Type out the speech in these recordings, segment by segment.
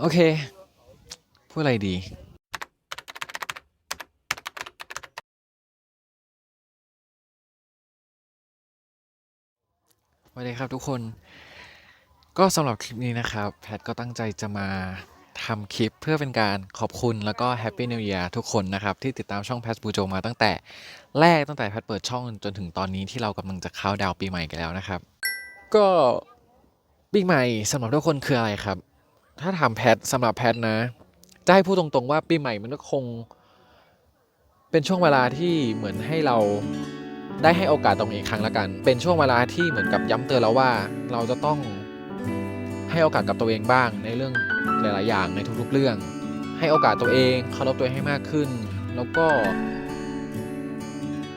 โอเค พูดอะไรดีสวัสดีครับทุกคน ก็สำหรับคลิปนี้นะครับ แพทก็ตั้งใจจะมาทำคลิปเพื่อเป็นการขอบคุณแล้วก็แฮปปี้นิว e ย r ทุกคนนะครับ ที่ติดตามช่องแพทบูโจมาตั้งแต่แรกตั้งแต่แพทเปิดช่องจนถึงตอนนี้ที่เรากำลังจะเข้าดาวปีใหม่กันแล้วนะครับ ก็ปีใหม่สำหรับทุกคนคืออะไรครับ ถ้าถามแพทสำหรับแพทนะจะให้พูดตรงๆว่าปีใหม่มันก็คง เป็นช่วงเวลาที่เหมือนให้เราได้ให้โอกาสตรงเองครั้งละกัน เป็นช่วงเวลาที่เหมือนกับย้ำเตือนเราว่า เราจะต้องให้โอกาสกับตัวเองบ้าง ในเรื่องหลาย ๆ อย่างในทุก ๆ เรื่อง ให้โอกาสตัวเองเคารพตัวเองให้มากขึ้น แล้วก็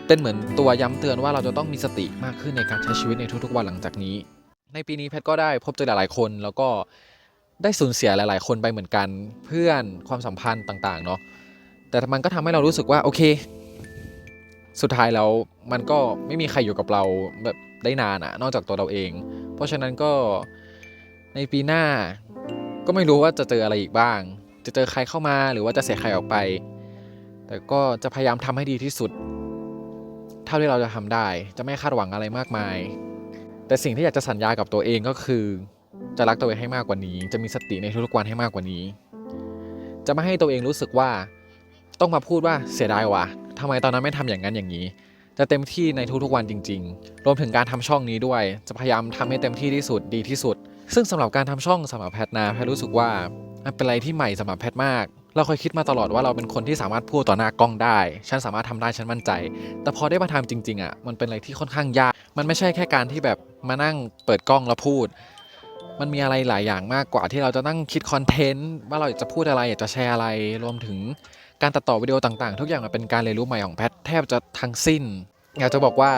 เป็นเหมือนตัวย้ำเตือนว่าเราจะต้องมีสติมากขึ้นในการใช้ชีวิตในทุก ๆ วันหลังจากนี้ ในปีนี้แพทก็ได้พบเจอหลาย ๆ คนแล้วก็ ได้สูญเสียหลาย ๆ คนไปเหมือนกันเพื่อนความสัมพันธ์ต่าง ๆ เนาะแต่มันก็ทำให้เรารู้สึกว่าโอเค สุดท้ายแล้วมันก็ไม่มีใครอยู่กับเราแบบได้นานอะนอกจากตัวเราเอง เพราะฉะนั้นก็ในปีหน้าก็ไม่รู้ว่าจะเจออะไรอีกบ้าง จะเจอใครเข้ามาหรือว่าจะเสียใครออกไป แต่ก็จะพยายามทำให้ดีที่สุด เท่าที่เราจะทำได้ จะไม่คาดหวังอะไรมากมาย แต่สิ่งที่อยากจะสัญญากับตัวเองก็คือ จะรักตัวเองให้มากกว่านี้ จะมีสติในทุกๆวันให้มากกว่านี้ จะไม่ให้ตัวเองรู้สึกว่าต้องมาพูดว่าเสียดายว่ะทำไมตอนนั้นไม่ทำอย่างนั้นอย่างนี้ จะเต็มที่ในทุกๆวันจริง ๆ รวมถึงการทำช่องนี้ด้วย จะพยายามทำให้เต็มที่ที่สุดดีที่สุด ซึ่งสำหรับการทำช่องสำหรับแพทนาแพทรู้สึกว่ามันเป็นอะไรที่ใหม่สำหรับแพทมาก เราเคยคิดมาตลอดว่าเราเป็นคนที่สามารถพูดต่อหน้ากล้องได้ ฉันสามารถทำได้ฉันมั่นใจ แต่พอได้มาทำจริง ๆอะมันเป็นอะไรที่ค่อนข้างยาก มันไม่ใช่แค่การที่แบบมานั่งเปิดกล้องแล้วพูด มันมีอะไรหลายอย่างมากกว่าที่เราจะนั่งคิดคอนเทนต์ว่าเราอยากจะพูดอะไรอยากจะแชร์อะไร รวมถึงการตัดต่อวิดีโอต่างๆ ทุกอย่างมันเป็นการเรียนรู้ใหม่ของแพทแทบจะทั้งสิ้น อยากจะบอกว่า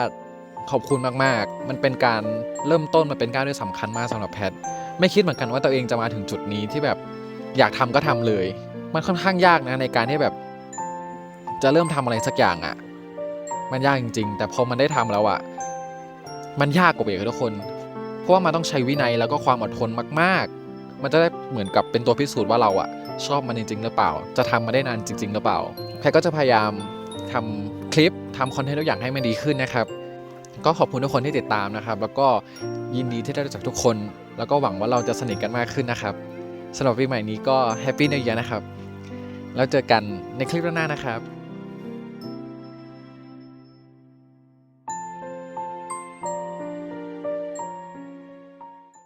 ขอบคุณมากๆ มันเป็นการเริ่มต้นมันเป็นก้าวที่สำคัญมากสำหรับแพทไม่คิดเหมือนกันว่าตัวเองจะมาถึงจุดนี้ที่แบบอยากทำก็ทำเลย มันค่อนข้างยากนะในการที่แบบ จะเริ่มทำอะไรสักอย่างอะ่ะ มันยากจริง ๆ แต่พอมันได้ทำแล้วอะ่ะ มันยากกว่าเยอีกทุกคน เพราะว่ามันต้องใช้วินัยแล้วก็ความอดทนมากๆ มันจะได้เหมือนกับเป็นตัวพิสูจน์ว่าเราอะชอบมันจริง ๆ หรือเปล่า จะทำมาได้นานจริง ๆ หรือเปล่าแพทก็จะพยายามทำคลิปทำคอนเทนต์ทุกอย่างให้มันดีขึ้นนะครับ ก็ขอบคุณทุกคนที่ติดตามนะครับ แล้วก็ยินดีที่ได้รู้จักทุกคน แล้วก็หวังว่าเราจะสนิทกันมากขึ้นนะครับสำหรับปีใหม่นี้ก็แฮปปี้นิว e ย r นะครับ แล้วเจอกันในคลิปหน้านะครับ